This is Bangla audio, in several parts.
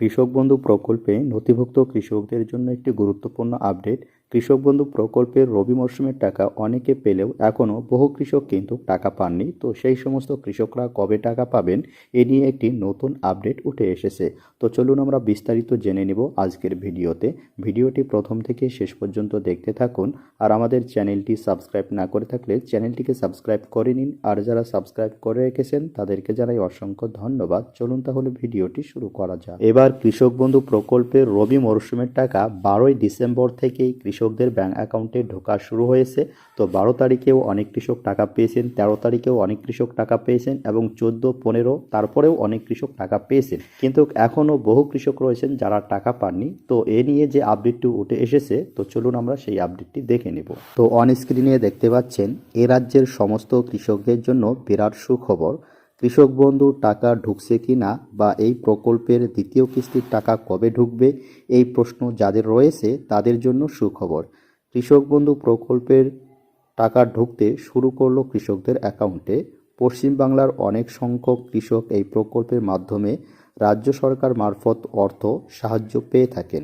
কৃষক বন্ধু প্রকল্পে নথিভুক্ত কৃষকদের জন্য একটি গুরুত্বপূর্ণ আপডেট কৃষক বন্ধু প্রকল্পের রবি মরশুমের টাকা অনেকে পেলেও এখনও বহু কৃষক কিন্তু টাকা পাননি। তো সেই সমস্ত কৃষকরা কবে টাকা পাবেন এ নিয়ে একটি নতুন আপডেট উঠে এসেছে। তো চলুন আমরা বিস্তারিত জেনে নেব আজকের ভিডিওতে। ভিডিওটি প্রথম থেকে শেষ পর্যন্ত দেখতে থাকুন আর আমাদের চ্যানেলটি সাবস্ক্রাইব না করে থাকলে চ্যানেলটিকে সাবস্ক্রাইব করে নিন। আর যারা সাবস্ক্রাইব করে রেখেছেন তাদেরকে জানাই অসংখ্য ধন্যবাদ। চলুন তাহলে ভিডিওটি শুরু করা যাক। এবার কৃষক বন্ধু প্রকল্পের রবি মরশুমের টাকা বারোই ডিসেম্বর থেকেই কৃষকদের ব্যাঙ্ক অ্যাকাউন্টে ঢোকা শুরু হয়েছে। তো বারো তারিখেও অনেক কৃষক টাকা পেয়েছেন, তেরো তারিখেও অনেক কৃষক টাকা পেয়েছেন এবং চোদ্দ, পনেরো, তারপরেও অনেক কৃষক টাকা পেয়েছেন। কিন্তু এখনও বহু কৃষক রয়েছেন যারা টাকা পাননি। তো এ নিয়ে যে আপডেটটি উঠে এসেছে, তো চলুন আমরা সেই আপডেটটি দেখে নেব। তো অন স্ক্রিনে দেখতে পাচ্ছেন, এ রাজ্যের সমস্ত কৃষকদের জন্য বিরাট সুখবর। কৃষক বন্ধু টাকা ঢুকছে কি না বা এই প্রকল্পের দ্বিতীয় কিস্তির টাকা কবে ঢুকবে, এই প্রশ্ন যাদের রয়েছে তাদের জন্য সুখবর। কৃষক বন্ধু প্রকল্পের টাকা ঢুকতে শুরু করল কৃষকদের অ্যাকাউন্টে। পশ্চিমবাংলার অনেক সংখ্যক কৃষক এই প্রকল্পের মাধ্যমে রাজ্য সরকার মারফত অর্থ সাহায্য পেয়ে থাকেন।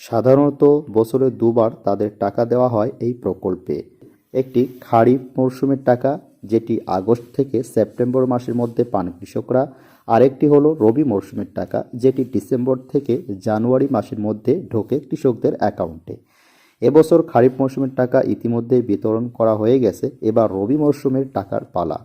সাধারণত বছরে দুবার তাদের টাকা দেওয়া হয় এই প্রকল্পে। একটি খারিফ মরশুমের টাকা যেটি আগস্ট থেকে সেপ্টেম্বর মাসের মধ্যে পান কৃষকরা। আরেকটি হলো রবি মরশুমের টাকা, যেটি ডিসেম্বর থেকে জানুয়ারি মাসের মধ্যে ঢোকে কৃষকদের অ্যাকাউন্টে। এবছর খারিফ মরশুমের টাকা ইতিমধ্যেই বিতরণ করা হয়ে গেছে, এবার রবি মরশুমের টাকার পালা,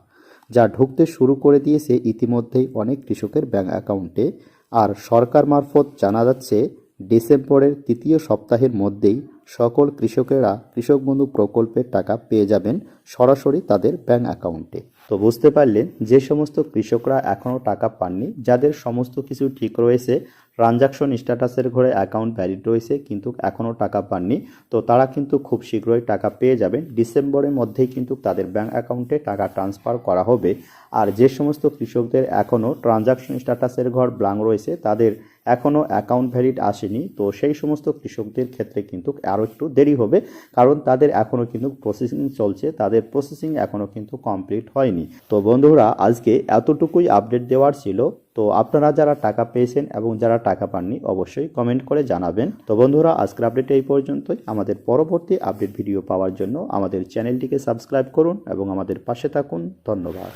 যা ঢুকতে শুরু করে দিয়েছে ইতিমধ্যেই অনেক কৃষকের ব্যাঙ্ক অ্যাকাউন্টে। আর সরকার মারফত জানা যাচ্ছে, ডিসেম্বরের তৃতীয় সপ্তাহের মধ্যেই সকল কৃষকেরা কৃষক বন্ধু প্রকল্পের টাকা পেয়ে যাবেন সরাসরি তাদের ব্যাংক অ্যাকাউন্টে। তো বুঝতে পারলেন, যে সমস্ত কৃষকরা এখনও টাকা পাননি, যাদের সমস্ত কিছু ঠিক রয়েছে ট্রানজাকশন স্ট্যাটাসের ঘরে অ্যাকাউন্ট ভ্যালিড রয়েছে, কিন্তু এখনও টাকা পাননি, তো তারা কিন্তু খুব শীঘ্রই টাকা পেয়ে যাবেন। ডিসেম্বরের মধ্যেই কিন্তু তাদের ব্যাংক অ্যাকাউন্টে টাকা ট্রান্সফার করা হবে। আর যে সমস্ত কৃষকদের এখনও ট্রানজাকশন স্ট্যাটাসের ঘর ব্লাঙ্ক রয়েছে, তাদের এখনও অ্যাকাউন্ট ভ্যালিড আসেনি, তো সেই সমস্ত কৃষকদের ক্ষেত্রে কিন্তু আরও একটু দেরি হবে, কারণ তাদের এখনও কিন্তু প্রসেসিং চলছে, তাদের প্রসেসিং এখনও কিন্তু কমপ্লিট হয়নি। তো বন্ধুরা, আজকে এতটুকুই আপডেট দেওয়ার ছিল, তো আপনারা যারা টাকা পেয়েছেন এবং যারা টাকা পাননি, অবশ্যই কমেন্ট করে জানাবেন। তো বন্ধুরা, আজকের আপডেট এই পর্যন্তই, আমাদের পরবর্তী আপডেট ভিডিও পাওয়ার জন্য আমাদের চ্যানেলটিকে সাবস্ক্রাইব করুন এবং আমাদের পাশে থাকুন, ধন্যবাদ।